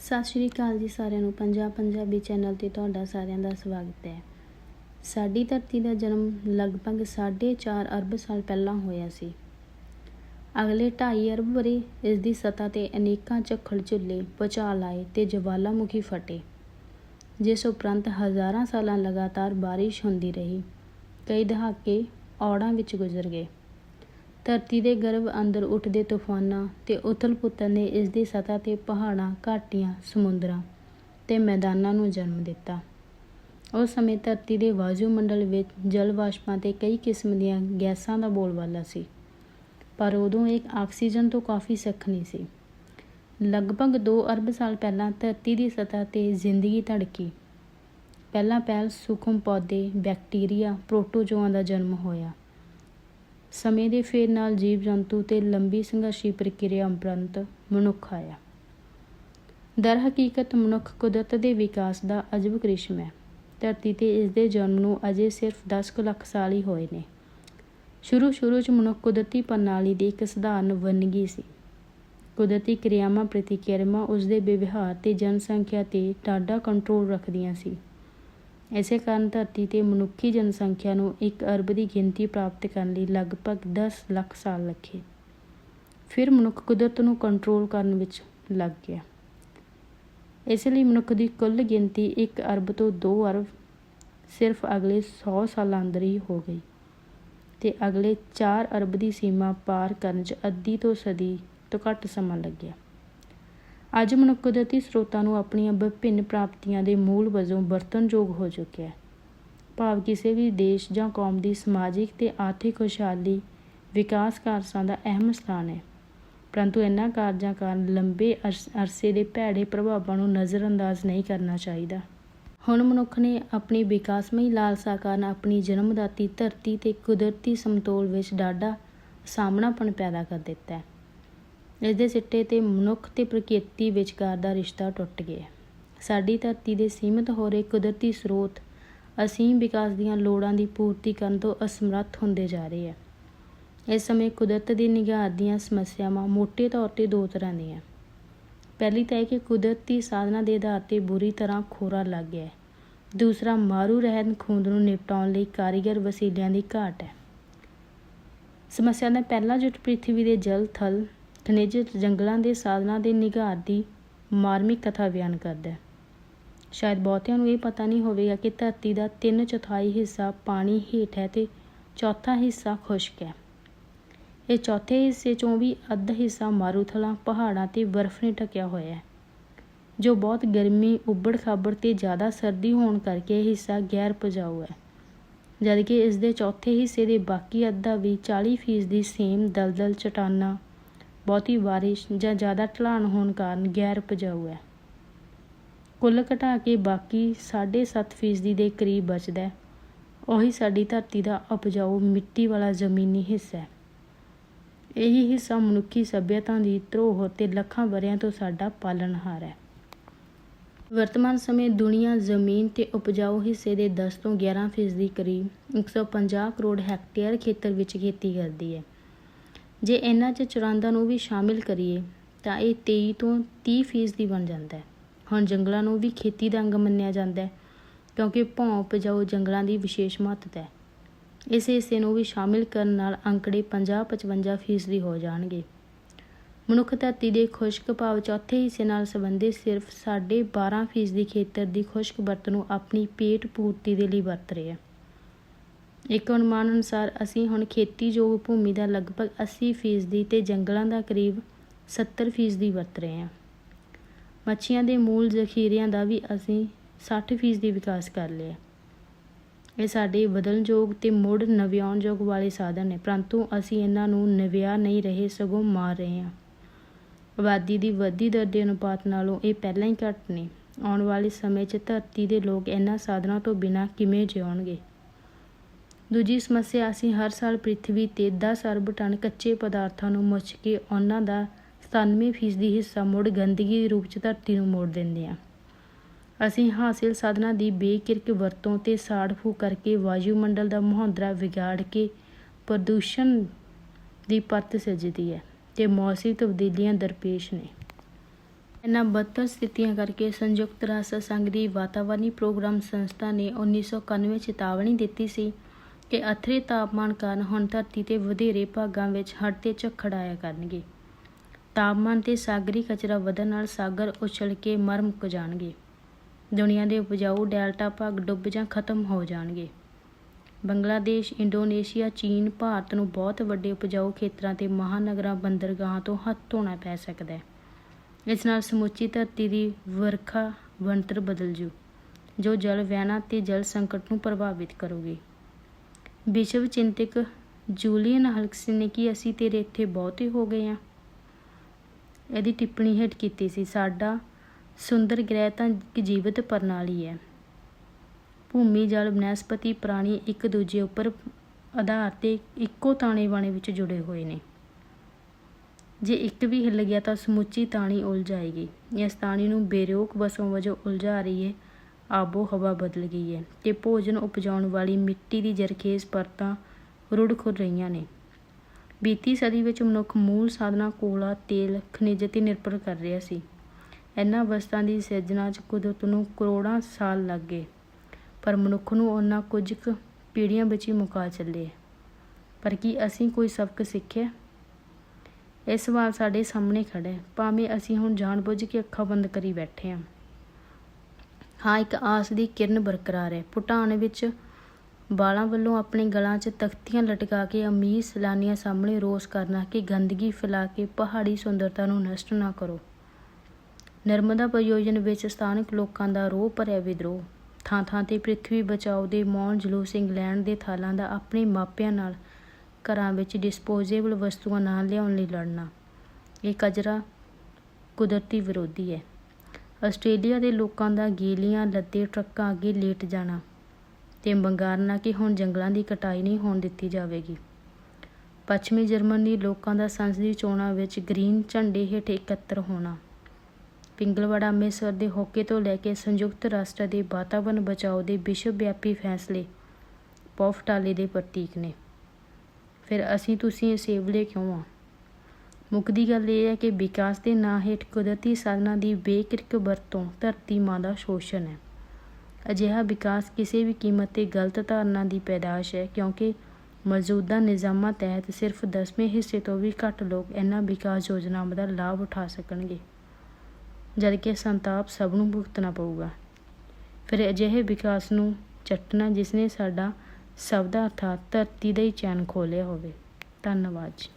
ਸਤਿ ਸ਼੍ਰੀ ਅਕਾਲ ਜੀ ਸਾਰਿਆਂ ਨੂੰ ਪੰਜਾਬ ਪੰਜਾਬੀ ਚੈਨਲ ਤੇ ਤੁਹਾਡਾ ਸਾਰਿਆਂ ਦਾ ਸਵਾਗਤ ਹੈ। ਸਾਡੀ ਧਰਤੀ ਦਾ ਜਨਮ ਲਗਭਗ 4.5 ਅਰਬ ਸਾਲ ਪਹਿਲਾਂ ਹੋਇਆ ਸੀ। ਅਗਲੇ 2.5 ਅਰਬ ਵਰੇ ਇਸ ਦੀ ਸਤ੍ਹਾ ਤੇ ਅਨੇਕਾਂ ਝੱਖੜ ਝੁੱਲੇ, ਭੁਚਾਲ ਆਏ ਤੇ ਜਵਾਲਾਮੁਖੀ ਫਟੇ, ਜਿਸ ਉਪਰੰਤ ਹਜ਼ਾਰਾਂ ਸਾਲਾਂ ਲਗਾਤਾਰ ਬਾਰਿਸ਼ ਹੁੰਦੀ ਰਹੀ। ਕਈ ਦਹਾਕੇ ਔੜਾਂ ਵਿੱਚ ਗੁਜ਼ਰ ਗਏ। ਧਰਤੀ ਦੇ ਗਰਭ ਅੰਦਰ ਉੱਠਦੇ ਤੂਫਾਨਾਂ ਤੇ ਉਥਲ-ਪੁਥਲ ਨੇ ਇਸ ਦੀ ਸਤ੍ਹਾ ਤੇ ਪਹਾੜਾਂ, ਘਾਟੀਆਂ, ਸਮੁੰਦਰਾਂ ਤੇ ਮੈਦਾਨਾਂ ਨੂੰ ਜਨਮ ਦਿੱਤਾ। ਉਸ ਸਮੇਂ ਧਰਤੀ ਦੇ ਵਾਯੂਮੰਡਲ ਵਿੱਚ ਜਲ ਵਾਸ਼ਪਾਂ ਤੇ ਕਈ ਕਿਸਮ ਦੀਆਂ ਗੈਸਾਂ ਦਾ ਬੋਲਬਾਲਾ ਸੀ, ਪਰ ਉਦੋਂ ਇਹ ਆਕਸੀਜਨ ਤੋਂ ਕਾਫੀ ਸੱਖਣੀ ਸੀ। ਲਗਭਗ ਦੋ ਅਰਬ ਸਾਲ ਪਹਿਲਾਂ ਧਰਤੀ ਦੀ ਸਤ੍ਹਾ ਤੇ ਜ਼ਿੰਦਗੀ ਧੜਕੀ। ਪਹਿਲਾਂ ਪਹਿਲ ਸੂਖਮ ਪੌਦੇ, ਬੈਕਟੀਰੀਆ, ਪ੍ਰੋਟੋਜ਼ੋਆਂ ਦਾ ਜਨਮ ਹੋਇਆ। ਸਮੇਂ ਦੇ ਫੇਰ ਨਾਲ ਜੀਵ-ਜੰਤੂ ਤੇ ਲੰਬੀ ਸੰਘਰਸ਼ੀ ਪ੍ਰਕਿਰਿਆ ਉਪਰੰਤ ਮਨੁੱਖ ਆਇਆ। ਦਰ ਹਕੀਕਤ ਮਨੁੱਖ ਕੁਦਰਤ ਦੇ ਵਿਕਾਸ ਦਾ ਅਜਬ ਕ੍ਰਿਸ਼ਮ ਹੈ। ਧਰਤੀ ਤੇ ਇਸ ਦੇ ਜਨਮ ਨੂੰ ਅਜੇ ਸਿਰਫ 10 ਕੁ ਲੱਖ ਸਾਲ ਹੀ ਹੋਏ ਨੇ। ਸ਼ੁਰੂ-ਸ਼ੁਰੂ 'ਚ ਮਨੁੱਖ ਕੁਦਰਤੀ ਪ੍ਰਣਾਲੀ ਦੀ ਇੱਕ ਸਧਾਰਨ ਵੰਨਗੀ ਸੀ। ਕੁਦਰਤੀ ਕਿਰਿਆਵਾਂ ਪ੍ਰਤੀ ਕਿਰਮਾ ਉਸਦੇ ਵਿਵਹਾਰ ਤੇ ਜਨਸੰਖਿਆ ਤੇ ਡਾਢਾ ਕੰਟਰੋਲ ਰੱਖਦੀਆਂ ਸੀ। ਇਸੇ ਕਾਰਨ ਧਰਤੀ ਤੇ ਮਨੁੱਖੀ ਜਨਸੰਖਿਆ ਨੂੰ 1 ਅਰਬ ਦੀ ਗਿਣਤੀ ਪ੍ਰਾਪਤ ਕਰਨ ਲਈ ਲਗਭਗ 10 ਲੱਖ ਸਾਲ ਲੱਗੇ। ਫਿਰ ਮਨੁੱਖ ਕੁਦਰਤ ਨੂੰ ਕੰਟਰੋਲ ਕਰਨ ਵਿੱਚ ਲੱਗ ਗਿਆ। ਇਸ ਲਈ ਮਨੁੱਖ ਦੀ ਕੁੱਲ ਗਿਣਤੀ 1 ਅਰਬ ਤੋਂ 2 ਅਰਬ, ਸਿਰਫ ਅਗਲੇ 100 ਸਾਲਾਂ ਅੰਦਰ ਹੀ ਹੋ ਗਈ ਤੇ ਅਗਲੇ 4 ਅਰਬ ਦੀ ਸੀਮਾ ਪਾਰ ਕਰਨ 'ਚ ਅੱਧੀ ਤੋਂ ਸਦੀ ਤੋਂ ਘੱਟ ਸਮਾਂ ਲੱਗਿਆ। ਅੱਜ ਮਨੁੱਖ ਕੁਦਰਤੀ ਸਰੋਤਾਂ ਨੂੰ ਆਪਣੀਆਂ ਵਿਭਿੰਨ ਪ੍ਰਾਪਤੀਆਂ ਦੇ ਮੂਲ ਵਜੋਂ ਵਰਤਣਯੋਗ ਹੋ ਚੁੱਕਿਆ ਹੈ। ਭਾਵ ਕਿਸੇ ਵੀ ਦੇਸ਼ ਜਾਂ ਕੌਮ ਦੀ ਸਮਾਜਿਕ ਤੇ ਆਰਥਿਕ ਖੁਸ਼ਹਾਲੀ ਵਿਕਾਸ ਕਾਰਜਾਂ ਦਾ ਅਹਿਮ ਸਥਾਨ ਹੈ। ਪਰੰਤੂ ਇਹਨਾਂ ਕਾਰਜਾਂ ਕਾਰਨ ਲੰਬੇ ਅਰਸੇ ਦੇ ਭੈੜੇ ਪ੍ਰਭਾਵਾਂ ਨੂੰ ਨਜ਼ਰਅੰਦਾਜ਼ ਨਹੀਂ ਕਰਨਾ ਚਾਹੀਦਾ। ਹੁਣ ਮਨੁੱਖ ਨੇ ਆਪਣੀ ਵਿਕਾਸਮਈ ਲਾਲਸਾ ਕਾਰਨ ਆਪਣੀ ਜਨਮਦਾਤੀ ਧਰਤੀ ਤੇ ਕੁਦਰਤੀ ਸਮਤੋਲ ਵਿੱਚ ਡਾਢਾ ਸਾਹਮਣਾਪਣ ਪੈਦਾ ਕਰ ਦਿੱਤਾ ਹੈ। ਇਸ ਦੇ ਸਿੱਟੇ ਤੇ ਮਨੁੱਖ ਤੇ ਪ੍ਰਕਿਰਤੀ ਵਿਚਕਾਰ ਦਾ ਰਿਸ਼ਤਾ ਟੁੱਟ ਗਿਆ। ਸਾਡੀ ਧਰਤੀ ਦੇ ਸੀਮਿਤ ਹੋ ਰਹੇ ਕੁਦਰਤੀ ਸਰੋਤ ਅਸੀਮ ਵਿਕਾਸ ਦੀਆਂ ਲੋੜਾਂ ਦੀ ਪੂਰਤੀ ਕਰਨ ਤੋਂ ਅਸਮਰੱਥ ਹੁੰਦੇ ਜਾ ਰਹੇ ਹੈ। ਇਸ ਸਮੇਂ ਕੁਦਰਤ ਦੀ ਨਿਗਾਹ ਦੀਆਂ ਸਮੱਸਿਆਵਾਂ ਮੋਟੇ ਤੌਰ ਤੇ ਦੋ ਤਰ੍ਹਾਂ ਦੀਆਂ। ਪਹਿਲੀ ਤਾਂ ਇਹ ਕਿ ਕੁਦਰਤੀ ਸਾਧਨਾਂ ਦੇ ਆਧਾਰ ਤੇ ਬੁਰੀ ਤਰ੍ਹਾਂ ਖੋਰਾ ਲੱਗ ਗਿਆ ਹੈ। ਦੂਸਰਾ ਮਾਰੂ ਰਹਿਤ ਖੂੰਦ ਨੂੰ ਨਿਪਟਾਉਣ ਲਈ ਕਾਰੀਗਰ ਵਸੀਲਿਆਂ ਦੀ ਘਾਟ ਹੈ। ਸਮੱਸਿਆ ਦਾ ਪਹਿਲਾ ਜੁਟ ਪ੍ਰਿਥਵੀ ਦੇ ਜਲ, ਥਲ, ਖਣਿਜ, ਜੰਗਲਾਂ ਦੇ ਸਾਧਨਾਂ ਦੇ ਨਿਘਾਰ ਦੀ ਮਾਰਮਿਕ ਕਥਾ ਬਿਆਨ ਕਰਦਾ ਹੈ। ਸ਼ਾਇਦ ਬਹੁਤਿਆਂ ਨੂੰ ਇਹ ਪਤਾ ਨਹੀਂ ਹੋਵੇਗਾ ਕਿ ਧਰਤੀ ਦਾ ਤਿੰਨ ਚੌਥਾਈ ਹਿੱਸਾ ਪਾਣੀ ਹੇਠ ਹੈ ਤੇ ਚੌਥਾ ਹਿੱਸਾ ਖੁਸ਼ਕ ਹੈ। ਇਹ ਚੌਥੇ ਹਿੱਸੇ 'ਚੋਂ ਵੀ ਅੱਧ ਹਿੱਸਾ ਮਾਰੂਥਲਾਂ, ਪਹਾੜਾਂ ਤੇ ਬਰਫ਼ ਨੇ ਢਕਿਆ ਹੋਇਆ ਹੈ, ਜੋ ਬਹੁਤ ਗਰਮੀ, ਉਬੜ-ਖਾਬੜ ਤੇ ਜ਼ਿਆਦਾ ਸਰਦੀ ਹੋਣ ਕਰਕੇ ਇਹ ਹਿੱਸਾ ਗੈਰ ਉਪਜਾਊ ਹੈ, ਜਦਕਿ ਇਸ ਦੇ ਚੌਥੇ ਹਿੱਸੇ ਦੇ ਬਾਕੀ ਅੱਧਾ ਵੀ 40 ਫੀਸਦੀ ਸੇਮ, ਦਲਦਲ, ਚਟਾਨਾਂ, ਬਹੁਤੀ ਬਾਰਿਸ਼ ਜਾਂ ਜ਼ਿਆਦਾ ਢਲਾਣ ਹੋਣ ਕਾਰਨ ਗੈਰ ਉਪਜਾਊ ਹੈ। ਕੁੱਲ ਘਟਾ ਕੇ ਬਾਕੀ 7.5 ਫੀਸਦੀ ਦੇ ਕਰੀਬ ਬਚਦਾ ਹੈ, ਉਹੀ ਸਾਡੀ ਧਰਤੀ ਦਾ ਉਪਜਾਊ ਮਿੱਟੀ ਵਾਲਾ ਜ਼ਮੀਨੀ ਹਿੱਸਾ ਹੈ। ਇਹੀ ਹਿੱਸਾ ਮਨੁੱਖੀ ਸੱਭਿਅਤਾ ਦੀ ਧਰੋਹਰ ਤੇ ਲੱਖਾਂ ਵਰ੍ਹਿਆਂ ਤੋਂ ਸਾਡਾ ਪਾਲਣਹਾਰ ਹੈ। ਵਰਤਮਾਨ ਸਮੇਂ ਦੁਨੀਆ ਜ਼ਮੀਨ ਤੇ ਉਪਜਾਊ ਹਿੱਸੇ ਦੇ 10 ਤੋਂ 11 ਫੀਸਦੀ ਕਰੀਬ 150 ਕਰੋੜ ਹੈਕਟੇਅਰ ਖੇਤਰ ਵਿੱਚ ਖੇਤੀ ਕਰਦੀ ਹੈ। ਜੇ ਇਹਨਾਂ 'ਚ ਚਰਾਂਦਾਂ ਨੂੰ ਵੀ ਸ਼ਾਮਿਲ ਕਰੀਏ, ਤਾਂ ਇਹ 23 ਤੋਂ 30 ਫੀਸਦੀ ਬਣ ਜਾਂਦਾ ਹੈ। ਹੁਣ ਜੰਗਲਾਂ ਨੂੰ ਵੀ ਖੇਤੀ ਦਾ ਅੰਗ ਮੰਨਿਆ ਜਾਂਦਾ ਹੈ, ਕਿਉਂਕਿ ਭੌਂ ਉਪਜਾਊ ਜੰਗਲਾਂ ਦੀ ਵਿਸ਼ੇਸ਼ ਮਹੱਤਤਾ ਹੈ। ਇਸ ਹਿੱਸੇ ਨੂੰ ਵੀ ਸ਼ਾਮਿਲ ਕਰਨ ਨਾਲ ਅੰਕੜੇ 50-55 ਫੀਸਦੀ ਹੋ ਜਾਣਗੇ। ਮਨੁੱਖ ਧਰਤੀ ਦੇ ਖੁਸ਼ਕ ਭਾਵ ਚੌਥੇ ਹਿੱਸੇ ਨਾਲ ਸੰਬੰਧਿਤ ਸਿਰਫ ਸਾਢੇ 12 ਫੀਸਦੀ ਖੇਤਰ ਦੀ ਖੁਸ਼ਕ ਵਰਤ ਨੂੰ ਆਪਣੀ ਪੇਟ ਪੂਰਤੀ ਦੇ ਲਈ ਵਰਤ ਰਿਹਾ ਹੈ। ਇੱਕ ਅਨੁਮਾਨ ਅਨੁਸਾਰ ਅਸੀਂ ਹੁਣ ਖੇਤੀਯੋਗ ਭੂਮੀ ਦਾ ਲਗਭਗ 80 ਫੀਸਦੀ ਤੇ ਜੰਗਲਾਂ ਦਾ ਕਰੀਬ 70 ਫੀਸਦੀ ਵਰਤ ਰਹੇ ਹਾਂ। ਮੱਛੀਆਂ ਦੇ ਮੂਲ ਜ਼ਖੀਰਿਆਂ ਦਾ ਵੀ ਅਸੀਂ 60 ਫੀਸਦੀ ਵਿਕਾਸ ਕਰ ਲਿਆ। ਇਹ ਸਾਡੇ ਬਦਲਣਯੋਗ ਤੇ ਮੁੜ ਨਵਿਆਉਣਯੋਗ ਵਾਲੇ ਸਾਧਨ ਨੇ, ਪਰੰਤੂ ਅਸੀਂ ਇਹਨਾਂ ਨੂੰ ਨਵਿਆ ਨਹੀਂ ਰਹੇ ਸਗੋਂ ਮਾਰ ਰਹੇ ਹਾਂ। ਆਬਾਦੀ ਦੀ ਵਧਦੀ ਦਰ ਦੇ ਅਨੁਪਾਤ ਨਾਲੋਂ ਇਹ ਪਹਿਲਾਂ ਹੀ ਘੱਟ ਨੇ। ਆਉਣ ਵਾਲੇ ਸਮੇਂ 'ਚ ਧਰਤੀ ਦੇ ਲੋਕ ਇਹਨਾਂ ਸਾਧਨਾਂ ਤੋਂ ਬਿਨਾਂ ਕਿਵੇਂ ਜਿਉਣਗੇ। ਦੂਜੀ ਸਮੱਸਿਆ, ਅਸੀਂ ਹਰ ਸਾਲ ਪ੍ਰਿਥਵੀ ਤੇ 10 ਅਰਬ ਟਨ ਕੱਚੇ ਪਦਾਰਥਾਂ ਨੂੰ ਮੁੱਚ ਕੇ ਉਹਨਾਂ ਦਾ 97 ਫੀਸਦੀ ਹਿੱਸਾ ਮੁੜ ਗੰਦਗੀ ਦੇ ਰੂਪ 'ਚ ਧਰਤੀ ਨੂੰ ਮੋੜ ਦਿੰਦੇ ਹਾਂ। ਅਸੀਂ ਹਾਸਿਲ ਸਾਧਨਾਂ ਦੀ ਬੇਕਿਰਕ ਵਰਤੋਂ ਤੇ ਸਾੜ-ਫੂਕ ਕਰਕੇ ਵਾਯੂਮੰਡਲ ਦਾ ਮੁਹਾਂਦਰਾ ਵਿਗਾੜ ਕੇ ਪ੍ਰਦੂਸ਼ਣ ਦੀ ਪਰਤ ਸਿਰਜਦੀ ਹੈ ਤੇ ਮੌਸਮੀ ਤਬਦੀਲੀਆਂ ਦਰਪੇਸ਼ ਨੇ। ਇਹਨਾਂ ਬਦਤਰ ਸਥਿਤੀਆਂ ਕਰਕੇ ਸੰਯੁਕਤ ਰਾਸ਼ਟਰ ਸੰਘ ਦੀ ਵਾਤਾਵਰਣੀ ਪ੍ਰੋਗਰਾਮ ਸੰਸਥਾ ਨੇ 1991 ਚੇਤਾਵਨੀ ਦਿੱਤੀ ਸੀ ਕਿ ਅਥਰੇ ਤਾਪਮਾਨ ਕਾਰਨ ਹੁਣ ਧਰਤੀ ਦੇ ਵਧੇਰੇ ਭਾਗਾਂ ਵਿੱਚ ਹੜ੍ਹ ਤੇ ਝੱਖੜ ਆਇਆ ਕਰਨਗੇ। ਤਾਪਮਾਨ ਤੇ ਸਾਗਰੀ ਕਚਰਾ ਵਧਣ ਨਾਲ ਸਾਗਰ ਉਛਲ ਕੇ ਮਰ ਮੁੱਕ ਜਾਣਗੇ। ਦੁਨੀਆ ਦੇ ਉਪਜਾਊ ਡੈਲਟਾ ਭਾਗ ਡੁੱਬ ਜਾਂ ਖਤਮ ਹੋ ਜਾਣਗੇ। ਬੰਗਲਾਦੇਸ਼, ਇੰਡੋਨੇਸ਼ੀਆ, ਚੀਨ, ਭਾਰਤ ਨੂੰ ਬਹੁਤ ਵੱਡੇ ਉਪਜਾਊ ਖੇਤਰਾਂ ਤੇ ਮਹਾਨਗਰਾਂ, ਬੰਦਰਗਾਹਾਂ ਤੋਂ ਹੱਥ ਧੋਣਾ ਪੈ ਸਕਦਾ ਹੈ। ਇਸ ਨਾਲ ਸਮੁੱਚੀ ਧਰਤੀ ਦੀ ਵਰਖਾ ਬਣਤਰ ਬਦਲ ਜੂ, ਜੋ ਜਲ ਵਹਿਣਾ ਤੇ ਜਲ ਸੰਕਟ ਨੂੰ ਪ੍ਰਭਾਵਿਤ ਕਰੂਗੀ। ਵਿਸ਼ਵ ਚਿੰਤਕ ਜੂਲੀਅਨ ਹਲਕਸ ਨੇ ਕਿ ਅਸੀਂ ਤੇਰੇ ਇੱਥੇ ਬਹੁਤੇ ਹੋ ਗਏ ਹਾਂ। ਇਹਦੀ ਟਿੱਪਣੀ ਹੇਠ ਕੀਤੀ ਸੀ, ਸਾਡਾ ਸੁੰਦਰ ਗ੍ਰਹਿ ਤਾਂ ਇੱਕ ਜੀਵਤ ਪ੍ਰਣਾਲੀ ਹੈ। ਭੂਮੀ, ਜਲ, ਬਨਸਪਤੀ, ਪ੍ਰਾਣੀ ਇੱਕ ਦੂਜੇ ਉੱਪਰ ਆਧਾਰ ਤੇ ਇੱਕੋ ਤਾਣੇ ਬਾਣੇ ਵਿੱਚ ਜੁੜੇ ਹੋਏ ਨੇ। ਜੇ ਇੱਕ ਵੀ ਹਿੱਲ ਗਿਆ ਤਾਂ ਸਮੁੱਚੀ ਤਾਣੀ ਉਲਝ ਜਾਏਗੀ। ਇਸ ਤਾਣੀ ਨੂੰ ਬੇਰੋਕ ਵਸੋਂ ਵਜੋਂ ਉਲਝਾ ਰਹੀ ਹੈ ਆਬੋ ਹਵਾ ਬਦਲ ਗਈ ਹੈ ਤੇ ਭੋਜਨ ਉਪਜਾਉਣ ਵਾਲੀ ਮਿੱਟੀ ਦੀ ਜਰਖੇਜ਼ ਪਰਤਾਂ ਰੁੜ ਖੁਰ ਰਹੀਆਂ ਨੇ। ਬੀਤੀ ਸਦੀ ਵਿੱਚ ਮਨੁੱਖ ਮੂਲ ਸਾਧਨਾ ਕੋਲਾ ਤੇਲ, ਖਣਿਜ ਤੇ ਨਿਰਭਰ ਕਰ ਰਿਹਾ ਸੀ। ਇਹਨਾਂ ਵਸਤਾਂ ਦੀ ਸਿਰਜਣਾ 'ਚ ਕੁਦਰਤ ਨੂੰ ਕਰੋੜਾਂ ਸਾਲ ਲੱਗ ਗਏ, ਪਰ ਮਨੁੱਖ ਨੂੰ ਉਹਨਾਂ ਕੁਝ ਕੁ ਪੀੜ੍ਹੀਆਂ ਵਿੱਚ ਹੀ ਮੁਕਾ ਚੱਲੇ ਪਰ ਕੀ ਅਸੀਂ ਕੋਈ ਸਬਕ ਸਿੱਖਿਆ? ਇਹ ਸਵਾਲ ਸਾਡੇ ਸਾਹਮਣੇ ਖੜਾ ਹੈ ਭਾਵੇਂ ਅਸੀਂ ਹੁਣ ਜਾਣਬੁੱਝ ਕੇ ਅੱਖਾਂ ਬੰਦ ਕਰੀ ਬੈਠੇ ਹਾਂ ਹਾਂ, ਇੱਕ ਆਸ ਦੀ ਕਿਰਨ ਬਰਕਰਾਰ ਹੈ। ਭੂਟਾਨ ਵਿੱਚ ਬਾਲਾਂ ਵੱਲੋਂ ਆਪਣੇ ਗਲਾਂ 'ਚ ਤਖਤੀਆਂ ਲਟਕਾ ਕੇ ਅਮੀਰ ਸੈਲਾਨੀਆਂ ਸਾਹਮਣੇ ਰੋਸ ਕਰਨਾ ਕਿ ਗੰਦਗੀ ਫੈਲਾ ਕੇ ਪਹਾੜੀ ਸੁੰਦਰਤਾ ਨੂੰ ਨਸ਼ਟ ਨਾ ਕਰੋ। ਨਰਮਦਾ ਪ੍ਰਯੋਜਨ ਵਿੱਚ ਸਥਾਨਕ ਲੋਕਾਂ ਦਾ ਰੋਹ ਭਰਿਆ ਵਿਦਰੋਹ। ਥਾਂ ਥਾਂ ਤੇ ਪ੍ਰithvi ਬਚਾਓ ਦੇ ਮੌਨ ਜਲੂਸ ਇੰਗਲੈਂਡ ਦੇ ਥਾਲਾਂ ਦਾ ਆਪਣੇ ਮਾਪਿਆਂ ਨਾਲ ਘਰਾਂ ਵਿੱਚ ਡਿਸਪੋਜ਼ੇਬਲ ਵਸਤੂਆਂ ਨਾ ਲਿਆਉਣ ਲਈ ਲੜਨਾ। ਇਹ ਕਜਰਾ ਕੁਦਰਤੀ ਵਿਰੋਧੀ ਹੈ। ਆਸਟ੍ਰੇਲੀਆ ਦੇ ਲੋਕਾਂ ਦਾ ਗੀਲੀਆਂ ਲੱਦੇ ਟਰੱਕਾਂ ਅੱਗੇ ਲੇਟ ਜਾਣਾ ਤੇ ਬੰਗਾਰਨਾ ਕਿ ਹੁਣ ਜੰਗਲਾਂ ਦੀ ਕਟਾਈ ਨਹੀਂ ਹੋਣ ਦਿੱਤੀ ਜਾਵੇਗੀ। ਪੱਛਮੀ ਜਰਮਨੀ ਲੋਕਾਂ ਦਾ ਸੰਸਦੀ ਚੋਣਾਂ ਵਿੱਚ ਗ੍ਰੀਨ ਝੰਡੇ ਹੇਠ ਇਕੱਤਰ ਹੋਣਾ। ਪਿੰਗਲਵਾੜਾ ਅੰਮ੍ਰਿਤਸਰ ਦੇ ਹੋਕੇ ਤੋਂ ਲੈ ਕੇ ਸੰਯੁਕਤ ਰਾਸ਼ਟਰ ਦੇ ਵਾਤਾਵਰਣ ਬਚਾਓ ਦੇ ਵਿਸ਼ਵ ਵਿਆਪੀ ਫੈਸਲੇ ਪੌਫਟਾਲੇ ਦੇ ਪ੍ਰਤੀਕ ਨੇ। ਫਿਰ ਅਸੀਂ, ਤੁਸੀਂ ਸੇਵਲੇ ਕਿਉਂ ਆ? ਮੁੱਕਦੀ ਗੱਲ ਇਹ ਹੈ ਕਿ ਵਿਕਾਸ ਦੇ ਨਾਂ ਹੇਠ ਕੁਦਰਤੀ ਸਾਧਨਾਂ ਦੀ ਬੇਕਿਰਕ ਵਰਤੋਂ ਧਰਤੀ ਮਾਂ ਦਾ ਸ਼ੋਸ਼ਣ ਹੈ। ਅਜਿਹਾ ਵਿਕਾਸ ਕਿਸੇ ਵੀ ਕੀਮਤ ਤੇ ਗਲਤ ਧਾਰਨਾ ਦੀ ਪੈਦਾਸ਼ ਹੈ, ਕਿਉਂਕਿ ਮੌਜੂਦਾ ਨਿਜ਼ਾਮਾਂ ਤਹਿਤ ਸਿਰਫ 10ਵੇਂ ਹਿੱਸੇ ਤੋਂ ਵੀ ਘੱਟ ਲੋਕ ਇਹਨਾਂ ਵਿਕਾਸ ਯੋਜਨਾਵਾਂ ਦਾ ਲਾਭ ਉਠਾ ਸਕਣਗੇ। ਜਦਕਿ ਸੰਤਾਪ ਸਭ ਨੂੰ ਭੁਗਤਣਾ ਪਊਗਾ। ਫਿਰ ਅਜਿਹੇ ਵਿਕਾਸ ਨੂੰ ਚੱਟਣਾ ਜਿਸ ਨੇ ਸਾਡਾ ਸਭ ਦਾ ਅਰਥਾਤ ਧਰਤੀ ਦਾ ਹੀ ਚੈਨ ਖੋਲਿਆ ਹੋਵੇ। ਧੰਨਵਾਦ ਜੀ।